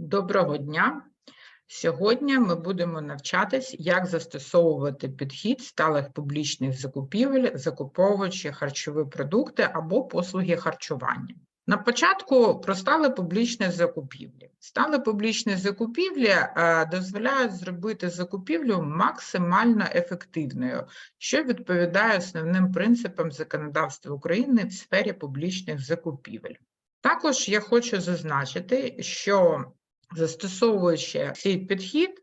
Доброго дня! Сьогодні ми будемо навчатись, як застосовувати підхід сталих публічних закупівель, закуповуючи харчові продукти або послуги харчування. На початку про стали публічні закупівлі. Стали публічні закупівлі е, дозволяють зробити закупівлю максимально ефективною, що відповідає основним принципам законодавства України в сфері публічних закупівель. Також я хочу зазначити, що застосовуючи цей підхід,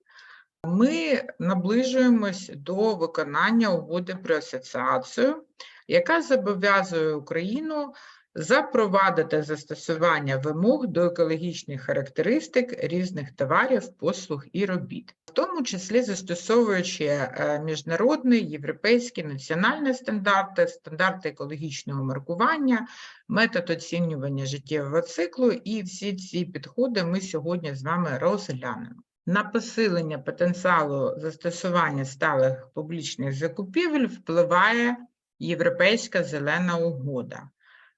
ми наближуємось до виконання угоди про асоціацію, яка зобов'язує Україну запровадити застосування вимог до екологічних характеристик різних товарів, послуг і робіт, в тому числі застосовуючи е, міжнародні, європейські, національні стандарти, стандарти екологічного маркування, метод оцінювання життєвого циклу, і всі ці підходи ми сьогодні з вами розглянемо. На посилення потенціалу застосування сталих публічних закупівель впливає Європейська зелена угода,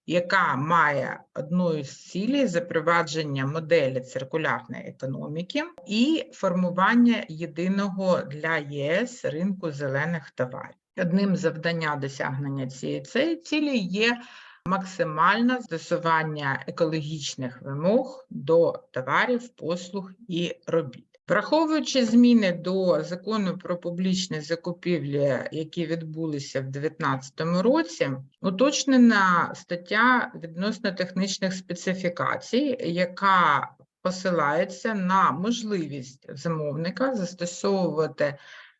яка має одну із цілей запровадження моделі циркулярної економіки і формування єдиного для ЄС ринку зелених товарів. Одним з завдання досягнення цієї цілі є максимальне застосування екологічних вимог до товарів, послуг і робіт. Враховуючи зміни до закону про публічні закупівлі, які відбулися в 2019 році, уточнена стаття відносно технічних специфікацій, яка посилається на можливість замовника застосовувати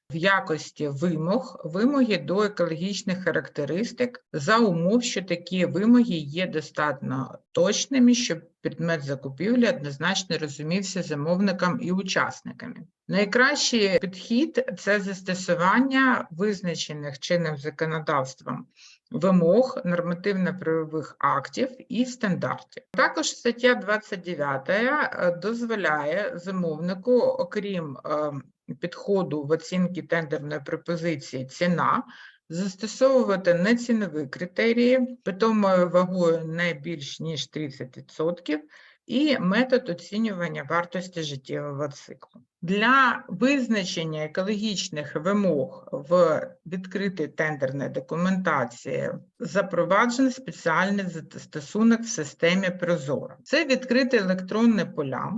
в якості вимог вимоги до екологічних характеристик за умов, що такі вимоги є достатньо точними, щоб предмет закупівлі однозначно розумівся замовникам і учасниками. Найкращий підхід це застосування визначених чинним законодавством вимог нормативно-правових актів і стандартів. Також стаття 29 е, дозволяє замовнику, окрім е, підходу в оцінці тендерної пропозиції ціна, застосовувати нецінові критерії, питомою вагою не більш ніж 30%, і метод оцінювання вартості життєвого циклу. Для визначення екологічних вимог в відкритій тендерній документації запроваджений спеціальний застосунок в системі Прозоро. Це відкриті електронні поля,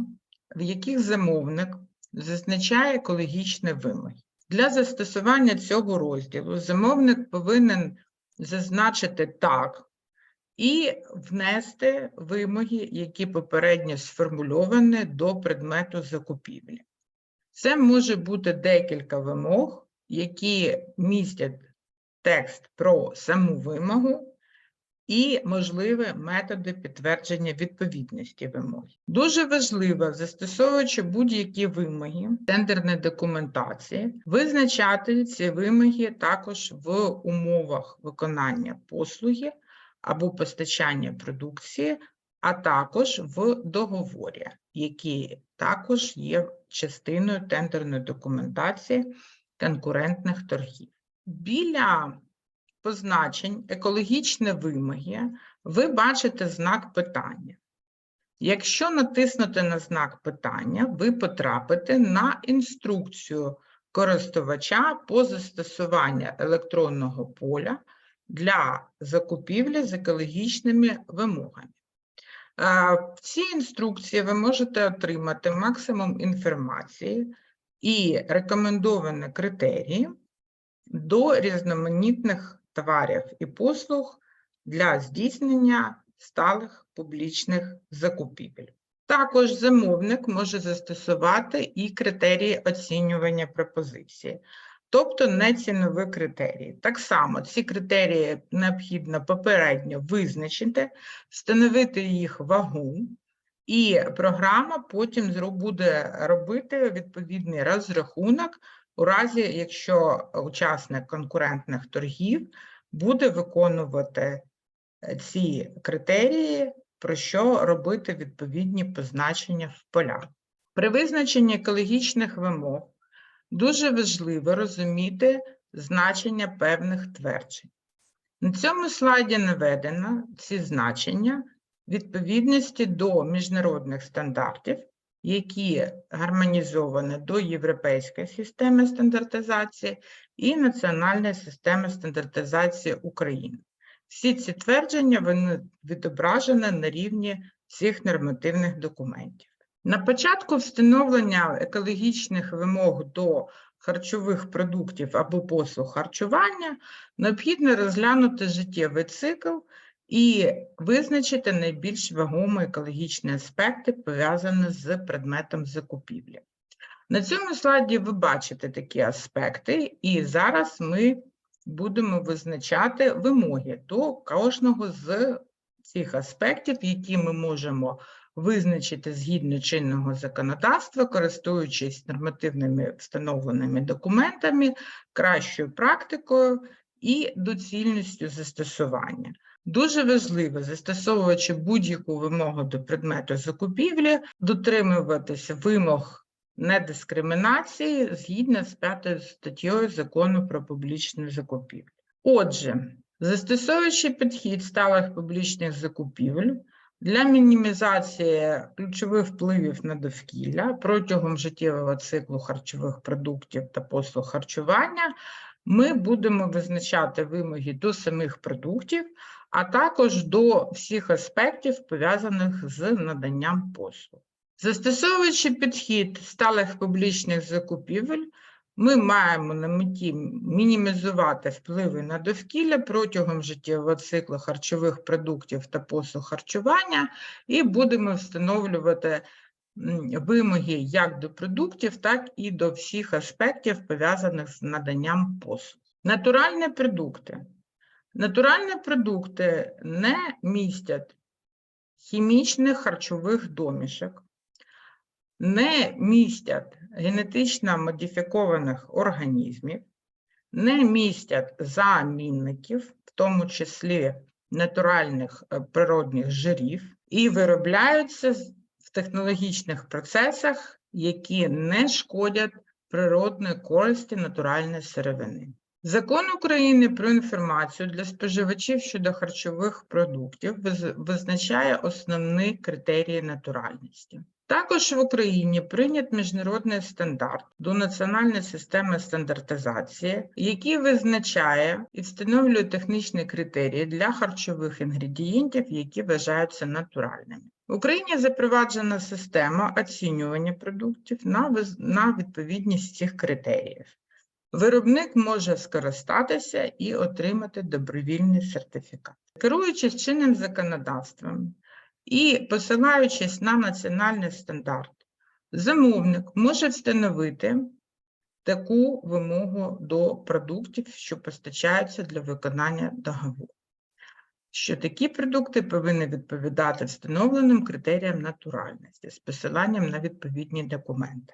в яких замовник зазначає екологічні вимоги. Для застосування цього розділу замовник повинен зазначити так і внести вимоги, які попередньо сформульовані до предмету закупівлі. Це може бути декілька вимог, які містять текст про саму вимогу і можливі методи підтвердження відповідності вимоги. Дуже важливо, застосовуючи будь-які вимоги тендерної документації, визначати ці вимоги також в умовах виконання послуги або постачання продукції, а також в договорі, який також є частиною тендерної документації конкурентних торгів. Біля позначень екологічні вимоги ви бачите знак питання. Якщо натиснути на знак питання, ви потрапите на інструкцію користувача по застосуванню електронного поля для закупівлі з екологічними вимогами. В цій інструкції ви можете отримати максимум інформації і рекомендовані критерії до різноманітних товарів і послуг для здійснення сталих публічних закупівель. Також замовник може застосувати і критерії оцінювання пропозиції, тобто не цінові критерії. Так само ці критерії необхідно попередньо визначити, встановити їх вагу, і програма потім буде робити відповідний розрахунок у разі, якщо учасник конкурентних торгів буде виконувати е, ці критерії, про що робити відповідні позначення в полях. При визначенні екологічних вимог дуже важливо розуміти значення певних тверджень. На цьому слайді наведено ці значення відповідності до міжнародних стандартів які гармонізовані до європейської системи стандартизації і національної системи стандартизації України. Всі ці твердження вони відображені на рівні всіх нормативних документів. На початку встановлення екологічних вимог до харчових продуктів або послуг харчування необхідно розглянути життєвий цикл і визначити найбільш вагомі екологічні аспекти, пов'язані з предметом закупівлі. На цьому слайді ви бачите такі аспекти, і зараз ми будемо визначати вимоги до кожного з цих аспектів, які ми можемо визначити згідно чинного законодавства, користуючись нормативними встановленими документами, кращою практикою і доцільністю застосування. Дуже важливо, застосовуючи будь-яку вимогу до предмету закупівлі, дотримуватися вимог недискримінації згідно з 5 статтею Закону про публічну закупівлю. Отже, застосовуючи підхід сталих публічних закупівель для мінімізації ключових впливів на довкілля протягом життєвого циклу харчових продуктів та послуг харчування, ми будемо визначати вимоги до самих продуктів, а також до всіх аспектів, пов'язаних з наданням послуг. Застосовуючи підхід сталих публічних закупівель, ми маємо на меті мінімізувати впливи на довкілля протягом життєвого циклу харчових продуктів та послуг харчування і будемо встановлювати вимоги як до продуктів, так і до всіх аспектів, пов'язаних з наданням послуг. Натуральні продукти. Натуральні продукти не містять хімічних харчових домішок, не містять генетично модифікованих організмів, не містять замінників, в тому числі натуральних е, природних жирів, і виробляються в технологічних процесах, які не шкодять природної користі натуральної сировини. Закон України про інформацію для споживачів щодо харчових продуктів визначає основні критерії натуральності. Також в Україні прийнят міжнародний стандарт до національної системи стандартизації, який визначає і встановлює технічні критерії для харчових інгредієнтів, які вважаються натуральними. В Україні запроваджена система оцінювання продуктів на відповідність цих критеріїв. Виробник може скористатися і отримати добровільний сертифікат. Керуючись чинним законодавством і посилаючись на національний стандарт, замовник може встановити таку вимогу до продуктів, що постачаються для виконання договору, що такі продукти повинні відповідати встановленим критеріям натуральності з посиланням на відповідні документи.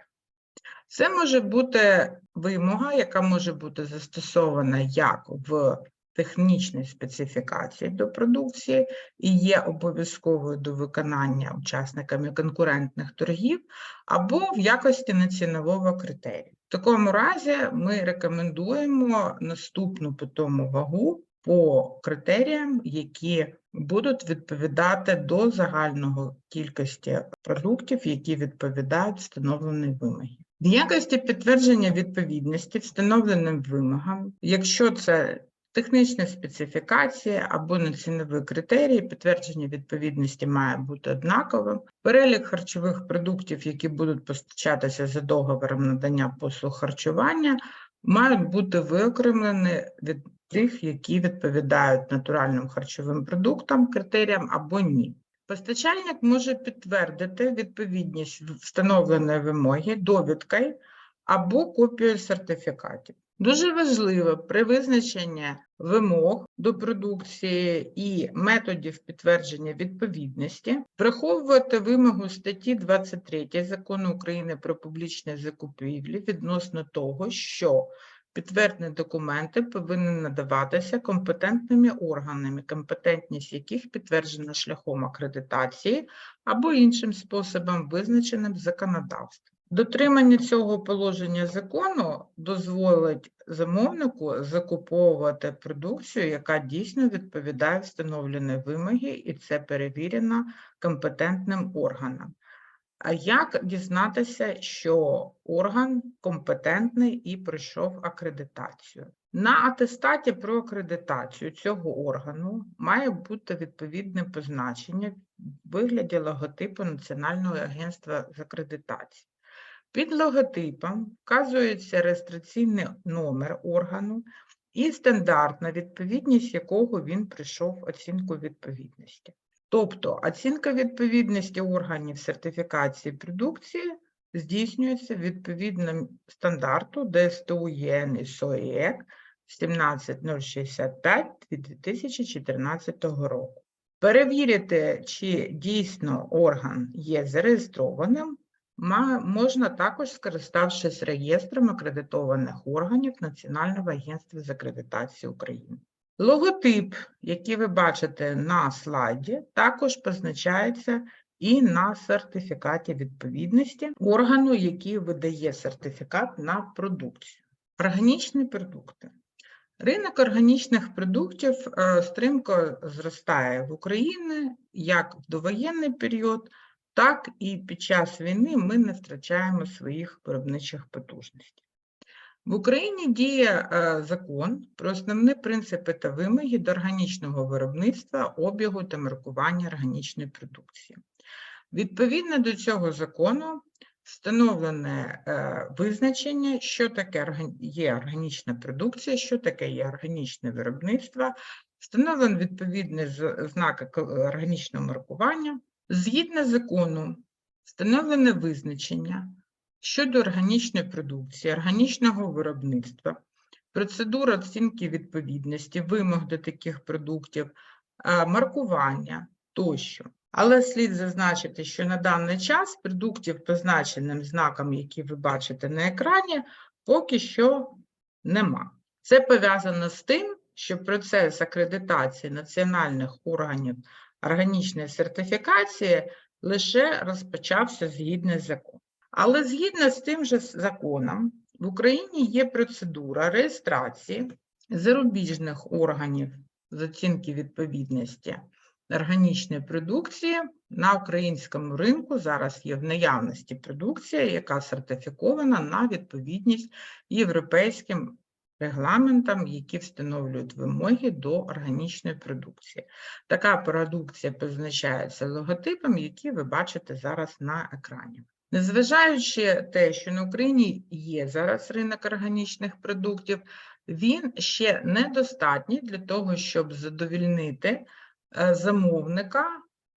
Це може бути вимога, яка може бути застосована як в технічній специфікації до продукції і є обов'язковою до виконання учасниками конкурентних торгів, або в якості нецінового критерію. В такому разі ми рекомендуємо наступну питому вагу по критеріям, які будуть відповідати до загального кількості продуктів, які відповідають встановленій вимогі. В якості підтвердження відповідності встановленим вимогам, якщо це технічна специфікація або нецінові критерії, підтвердження відповідності має бути однаковим. Перелік харчових продуктів, які будуть постачатися за договором надання послуг харчування, мають бути виокремлені від тих, які відповідають натуральним харчовим продуктам, критеріям або ні. Постачальник може підтвердити відповідність встановленої вимоги довідкою або копією сертифікатів. Дуже важливо при визначенні вимог до продукції і методів підтвердження відповідності враховувати вимогу статті 23 Закону України про публічні закупівлі відносно того, що Підтверджені документи повинні надаватися компетентними органами, компетентність яких підтверджена шляхом акредитації або іншим способом, визначеним законодавством. Дотримання цього положення закону дозволить замовнику закуповувати продукцію, яка дійсно відповідає встановленій вимоги, і це перевірено компетентним органом. Як дізнатися, що орган компетентний і пройшов акредитацію? На атестаті про акредитацію цього органу має бути відповідне позначення в вигляді логотипу Національного агентства з акредитації. Під логотипом вказується реєстраційний номер органу і стандартна відповідність, якого він пройшов оцінку відповідності. Тобто оцінка відповідності органів сертифікації продукції здійснюється відповідно стандарту ДСТУ ЄН і СОІЕК 17065 2014 року. Перевірити, чи дійсно орган є зареєстрованим, можна також скориставшись реєстром акредитованих органів Національного агентства з акредитації України. Логотип, який ви бачите на слайді, також позначається і на сертифікаті відповідності органу, який видає сертифікат на продукцію. Органічні продукти. Ринок органічних продуктів е, стрімко зростає в Україні як в довоєнний період, так і під час війни ми не втрачаємо своїх виробничих потужностей. В Україні діє е, закон про основні принципи та вимоги до органічного виробництва, обігу та маркування органічної продукції. Відповідно до цього закону встановлене е, визначення, що таке є органічна продукція, що таке є органічне виробництво, встановлено відповідні з- знаки ко- органічного маркування. Згідно закону, встановлене визначення щодо органічної продукції, органічного виробництва, процедура оцінки відповідності, вимог до таких продуктів, маркування тощо. Але слід зазначити, що на даний час продуктів, позначеним знаком, які ви бачите на екрані, поки що нема. Це пов'язано з тим, що процес акредитації національних органів органічної сертифікації лише розпочався згідно з законом. Але згідно з тим же законом, в Україні є процедура реєстрації зарубіжних органів з оцінки відповідності органічної продукції на українському ринку. Зараз є в наявності продукція, яка сертифікована на відповідність європейським регламентам, які встановлюють вимоги до органічної продукції. Така продукція позначається логотипом, який ви бачите зараз на екрані. Незважаючи те, що на Україні є зараз ринок органічних продуктів, він ще недостатній для того, щоб задовільнити е, замовника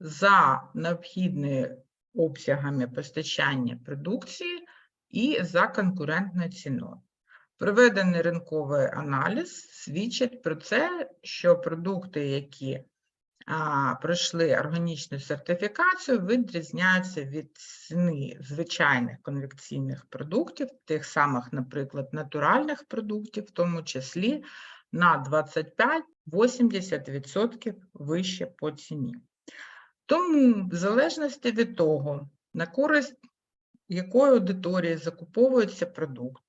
за необхідними обсягами постачання продукції і за конкурентною ціною. Проведений ринковий аналіз свідчить про це, що продукти, які пройшли органічну сертифікацію, відрізняються від ціни звичайних конвекційних продуктів, тих самих, наприклад, натуральних продуктів, в тому числі на 25-80% вище по ціні. Тому, в залежності від того, на користь якої аудиторії закуповується продукт,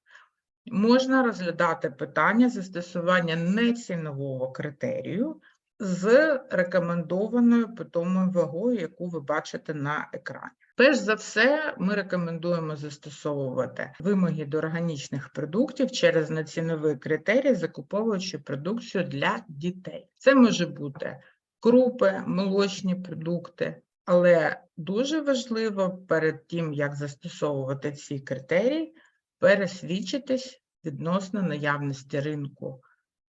можна розглядати питання застосування нецінового критерію з рекомендованою питомою вагою, яку ви бачите на екрані. Перш за все, ми рекомендуємо застосовувати вимоги до органічних продуктів через неціновий критерій, закуповуючи продукцію для дітей. Це може бути крупи, молочні продукти, але дуже важливо перед тим, як застосовувати ці критерії, пересвідчитись відносно наявності ринку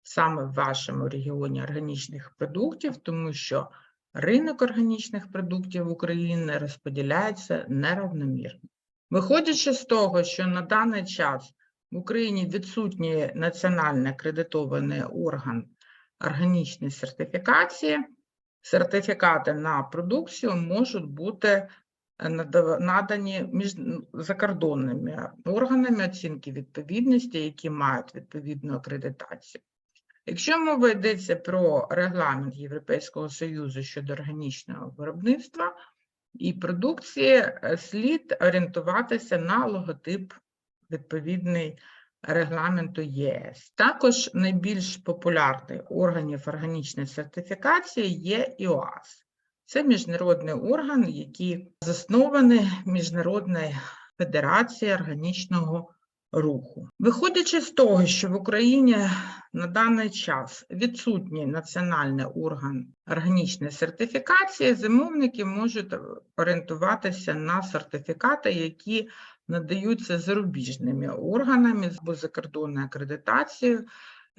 саме в вашому регіоні органічних продуктів, тому що ринок органічних продуктів України розподіляється неравномірно. Виходячи з того, що на даний час в Україні відсутній національно акредитований орган органічної сертифікації, сертифікати на продукцію можуть бути надані між закордонними органами оцінки відповідності, які мають відповідну акредитацію. Якщо мова йдеться про регламент Європейського Союзу щодо органічного виробництва і продукції, е, слід орієнтуватися на логотип відповідний регламенту ЄС. Також найбільш популярний органів органічної сертифікації є ІОАС. Це міжнародний орган, який заснований Міжнародною федерацією органічного руху. Виходячи з того, що в Україні на даний час відсутній національний орган органічної сертифікації, зимовники можуть орієнтуватися на сертифікати, які надаються зарубіжними органами або закордонною акредитацією.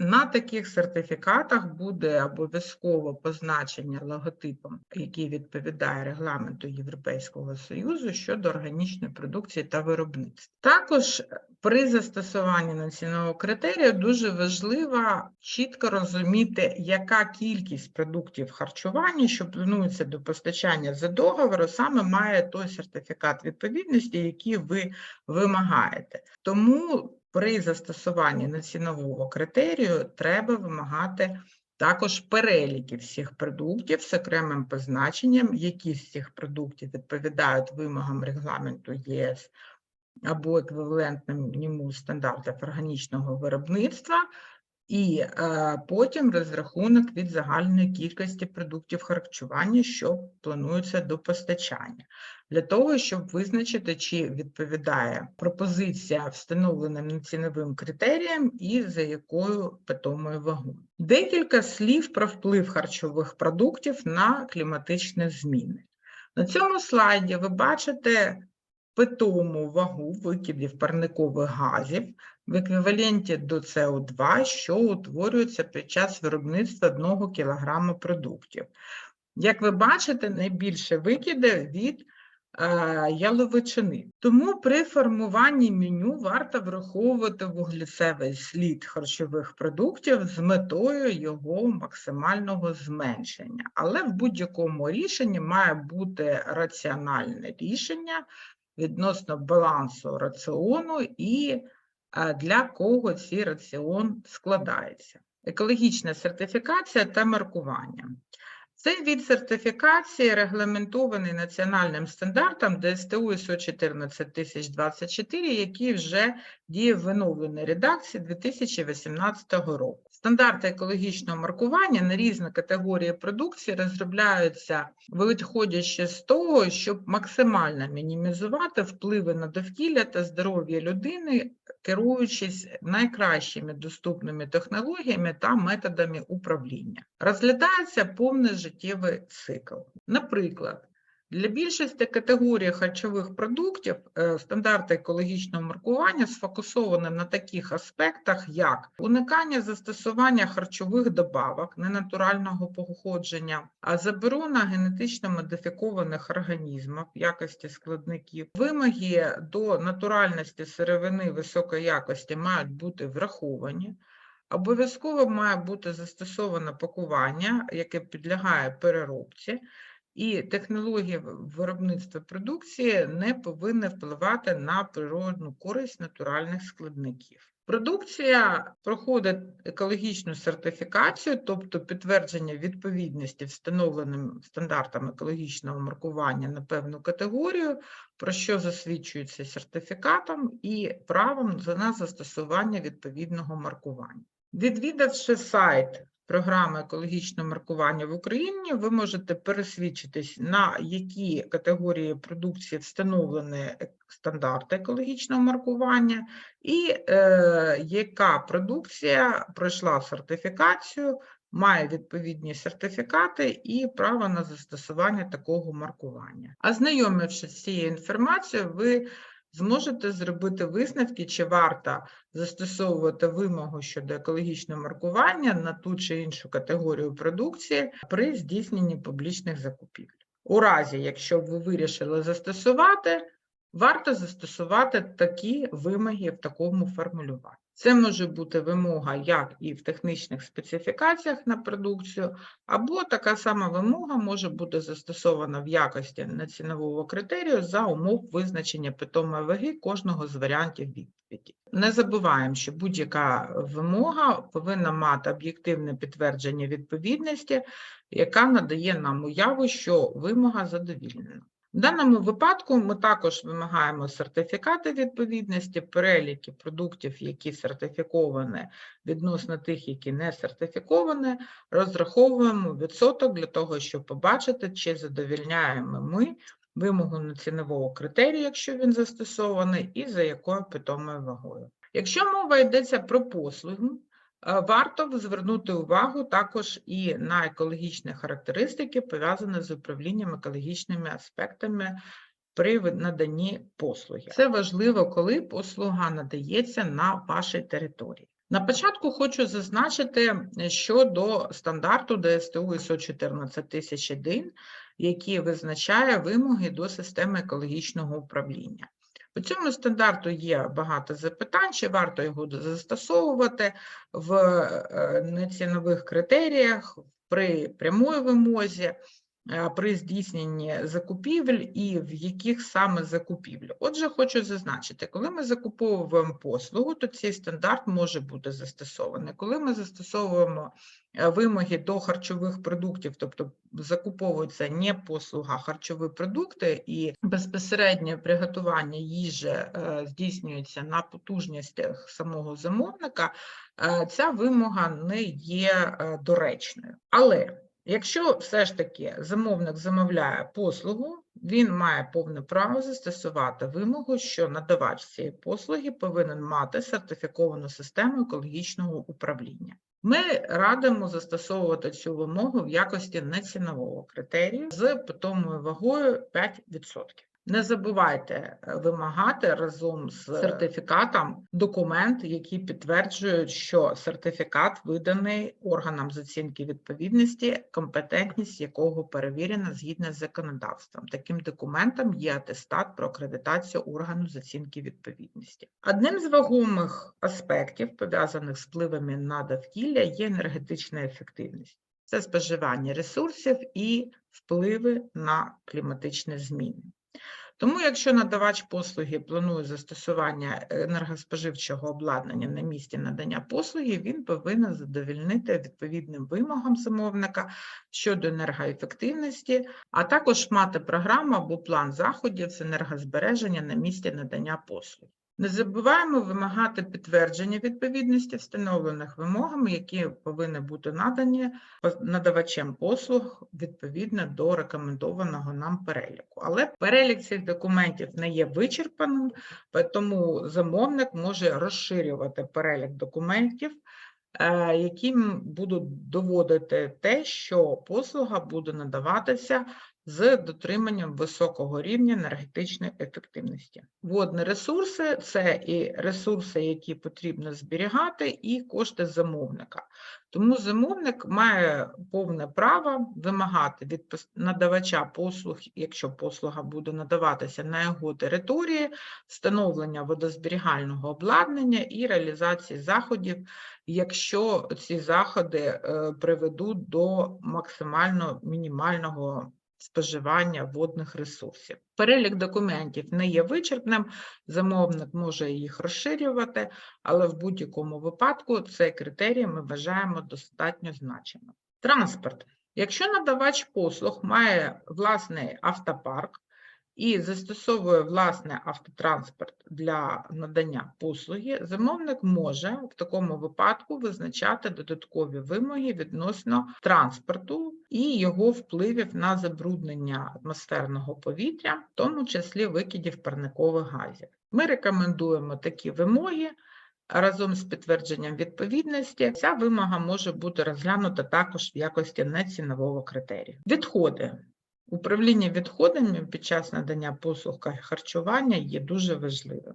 На таких сертифікатах буде обов'язково позначення логотипом, який відповідає регламенту Європейського Союзу щодо органічної продукції та виробництва. Також при застосуванні національного критерію дуже важливо чітко розуміти, яка кількість продуктів харчування, що планується до постачання за договору, саме має той сертифікат відповідності, який ви вимагаєте. Тому при застосуванні націнового критерію треба вимагати також переліки всіх продуктів з окремим позначенням, які з цих продуктів відповідають вимогам регламенту ЄС або еквівалентним йому стандартів органічного виробництва, і е, потім розрахунок від загальної кількості продуктів харчування, що планується до постачання, для того, щоб визначити, чи відповідає пропозиція встановленим ціновим критеріям і за якою питомою вагою. Декілька слів про вплив харчових продуктів на кліматичні зміни. На цьому слайді ви бачите питому вагу викидів парникових газів в еквіваленті до СО2, що утворюється під час виробництва 1 кг продуктів. Як ви бачите, найбільше викиди від е, яловичини. Тому при формуванні меню варто враховувати вуглецевий слід харчових продуктів з метою його максимального зменшення. Але в будь-якому рішенні має бути раціональне рішення відносно балансу раціону і для кого цей раціон складається. Екологічна сертифікація та маркування. Цей від сертифікації регламентований національним стандартом ДСТУ ІСО 14024, який вже діє в виновленій редакції 2018 року. Стандарти екологічного маркування на різні категорії продукції розробляються, виходячи з того, щоб максимально мінімізувати впливи на довкілля та здоров'я людини, керуючись найкращими доступними технологіями та методами управління. Розглядається повний життєвий цикл. Наприклад, для більшості категорій харчових продуктів е, стандарти екологічного маркування сфокусовані на таких аспектах, як уникання застосування харчових добавок ненатурального походження, а заборона генетично модифікованих організмів якості складників, вимоги до натуральності сировини високої якості мають бути враховані. Обов'язково має бути застосоване пакування, яке підлягає переробці, і технології в- виробництва продукції не повинні впливати на природну користь натуральних складників. Продукція проходить екологічну сертифікацію, тобто підтвердження відповідності встановленим стандартам екологічного маркування на певну категорію, про що засвідчується сертифікатом і правом на застосування відповідного маркування. Відвідавши сайт програми екологічного маркування в Україні, ви можете пересвідчитись, на які категорії продукції встановлені стандарти екологічного маркування, і е, яка продукція пройшла сертифікацію, має відповідні сертифікати і право на застосування такого маркування. А знайомившись з цією інформацією, ви зможете зробити висновки, чи варто застосовувати вимогу щодо екологічного маркування на ту чи іншу категорію продукції при здійсненні публічних закупівель. У разі, якщо ви вирішили застосувати, варто застосувати такі вимоги в такому формулюванні. Це може бути вимога як і в технічних специфікаціях на продукцію, або така сама вимога може бути застосована в якості націнового критерію за умов визначення питомої ваги кожного з варіантів відповіді. Не забуваємо, що будь-яка вимога повинна мати об'єктивне підтвердження відповідності, яка надає нам уяву, що вимога задовільнена. В даному випадку ми також вимагаємо сертифікати відповідності, переліки продуктів, які сертифіковані відносно тих, які не сертифіковані, розраховуємо відсоток для того, щоб побачити, чи задовільняємо ми вимогу на цінового критерію, якщо він застосований, і за якою питомою вагою. Якщо мова йдеться про послугу, варто звернути увагу також і на екологічні характеристики, пов'язані з управлінням екологічними аспектами при наданні послуги. Це важливо, коли послуга надається на вашій території. На початку хочу зазначити е, щодо стандарту ДСТУ ISO 14001, який визначає вимоги до системи екологічного управління. По цьому стандарту є багато запитань, чи варто його застосовувати в е, нецінових критеріях, при прямої вимозі, при здійсненні закупівель і в яких саме закупівлі. Отже, хочу зазначити, коли ми закуповуємо послугу, то цей стандарт може бути застосований. Коли ми застосовуємо е, вимоги до харчових продуктів, тобто закуповується не послуга, а харчові продукти, і безпосереднє приготування їжі е, здійснюється на потужностях самого замовника, е, ця вимога не є е, доречною. Але Якщо все ж таки замовник замовляє послугу, він має повне право застосувати вимогу, що надавач цієї послуги повинен мати сертифіковану систему екологічного управління. Ми радимо застосовувати цю вимогу в якості нецінового критерію з питомою вагою 5%. Не забувайте е, вимагати разом з сертифікатом документ, який підтверджує, що сертифікат виданий органам з оцінки відповідності, компетентність якого перевірена згідно з законодавством. Таким документом є атестат про акредитацію органу з оцінки відповідності. Одним з вагомих аспектів, пов'язаних з впливами на довкілля, є енергетична ефективність. Це споживання ресурсів і впливи на кліматичні зміни. Тому, якщо надавач послуги планує застосування енергоспоживчого обладнання на місці надання послуги, він повинен задовільнити відповідним вимогам замовника щодо енергоефективності, а також мати програму або план заходів з енергозбереження на місці надання послуг. Не забуваємо вимагати підтвердження відповідності встановлених вимогами, які повинні бути надані надавачем послуг відповідно до рекомендованого нам переліку. Але перелік цих документів не є вичерпаним, тому замовник може розширювати перелік документів, е, які будуть доводити те, що послуга буде надаватися з дотриманням високого рівня енергетичної ефективності. Водні ресурси це і ресурси, які потрібно зберігати, і кошти замовника. Тому замовник має повне право вимагати від надавача послуг, якщо послуга буде надаватися на його території, встановлення водозберігального обладнання і реалізації заходів, якщо ці заходи е, приведуть до максимально мінімального споживання водних ресурсів. Перелік документів не є вичерпним, замовник може їх розширювати, але в будь-якому випадку цей критерій ми вважаємо достатньо значимим. Транспорт. Якщо надавач послуг має власний автопарк і застосовує власний автотранспорт для надання послуги, замовник може в такому випадку визначати додаткові вимоги відносно транспорту і його впливів на забруднення атмосферного повітря, в тому числі викидів парникових газів. Ми рекомендуємо такі вимоги. Разом з підтвердженням відповідності ця вимога може бути розглянута також в якості нецінового критерію. Відходи. Управління відходами під час надання послуг харчування є дуже важливим.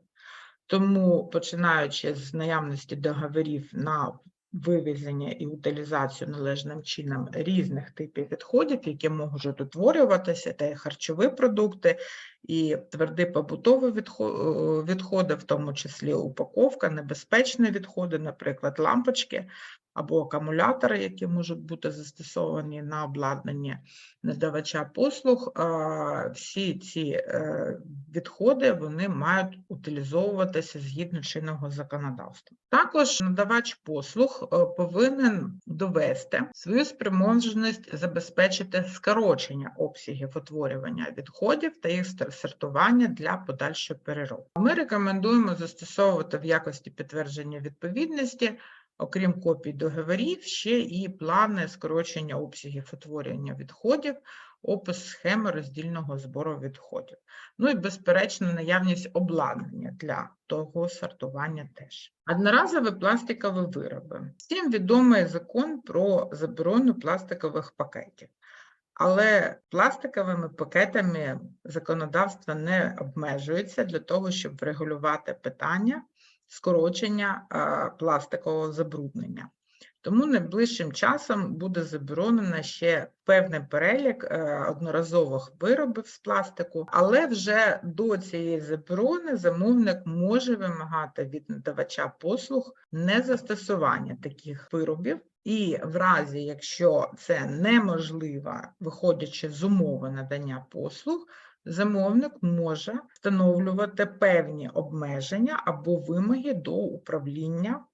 Тому, починаючи з наявності договорів на вивезення і утилізацію належним чином різних типів відходів, які можуть утворюватися, та і харчові продукти, і тверді побутові е, відходи, в тому числі упаковка, небезпечні відходи, наприклад, лампочки, або акумулятори, які можуть бути застосовані на обладнанні надавача послуг, всі ці е, відходи вони мають утилізовуватися згідно чинного законодавства. Також надавач послуг е, повинен довести свою спроможність забезпечити скорочення обсягів утворювання відходів та їх сортування для подальшої переробки. Ми рекомендуємо застосовувати в якості підтвердження відповідності окрім копій договорів, ще і плани скорочення обсягів утворення відходів, опис схеми роздільного збору відходів. Ну і, безперечно, наявність обладнання для того сортування теж. Одноразові пластикові вироби. Всім відомий закон про заборону пластикових пакетів. Але пластиковими пакетами законодавство не обмежується для того, щоб врегулювати питання скорочення а, пластикового забруднення. Тому найближчим часом буде заборонено ще певний перелік е, одноразових виробів з пластику, але вже до цієї заборони замовник може вимагати від надавача послуг незастосування таких виробів. І в разі, якщо це неможливо, виходячи з умови надання послуг, замовник може встановлювати певні обмеження або вимоги до управління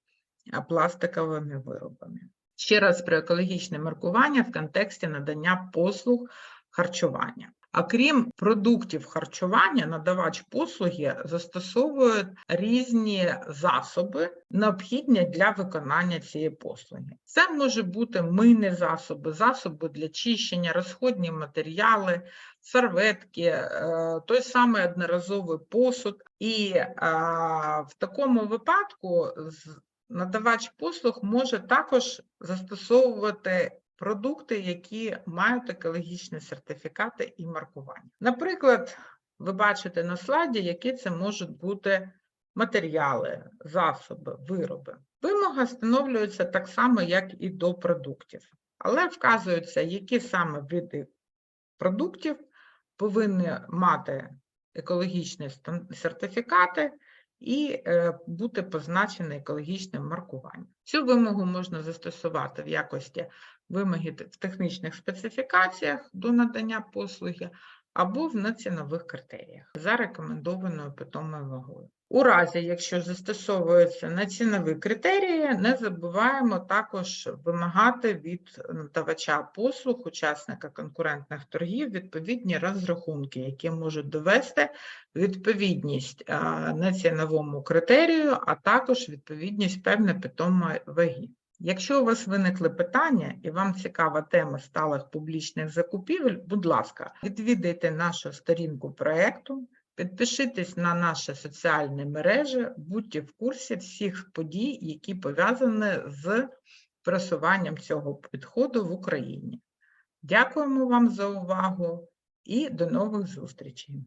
пластиковими виробами. Ще раз про екологічне маркування в контексті надання послуг харчування. А крім продуктів харчування, надавач послуги застосовує різні засоби, необхідні для виконання цієї послуги. Це може бути мийні засоби, засоби для чищення, розходні матеріали, серветки, е, той самий одноразовий посуд. І е, в такому випадку надавач послуг може також застосовувати продукти, які мають екологічні сертифікати і маркування. Наприклад, ви бачите на слайді, які це можуть бути матеріали, засоби, вироби. Вимога встановлюється так само, як і до продуктів, але вказується, які саме види продуктів повинні мати екологічні сертифікати і е, бути позначене екологічним маркуванням. Цю вимогу можна застосувати в якості вимоги в технічних специфікаціях до надання послуги або в націнових критеріях за рекомендованою питомою вагою. У разі, якщо застосовуються націнові критерії, не забуваємо також вимагати від надавача послуг, учасника конкурентних торгів, відповідні розрахунки, які можуть довести відповідність націновому критерію, а також відповідність певної питомої ваги. Якщо у вас виникли питання і вам цікава тема сталих публічних закупівель, будь ласка, відвідайте нашу сторінку проекту, підпишитесь на наші соціальні мережі, будьте в курсі всіх подій, які пов'язані з просуванням цього підходу в Україні. Дякуємо вам за увагу і до нових зустрічей!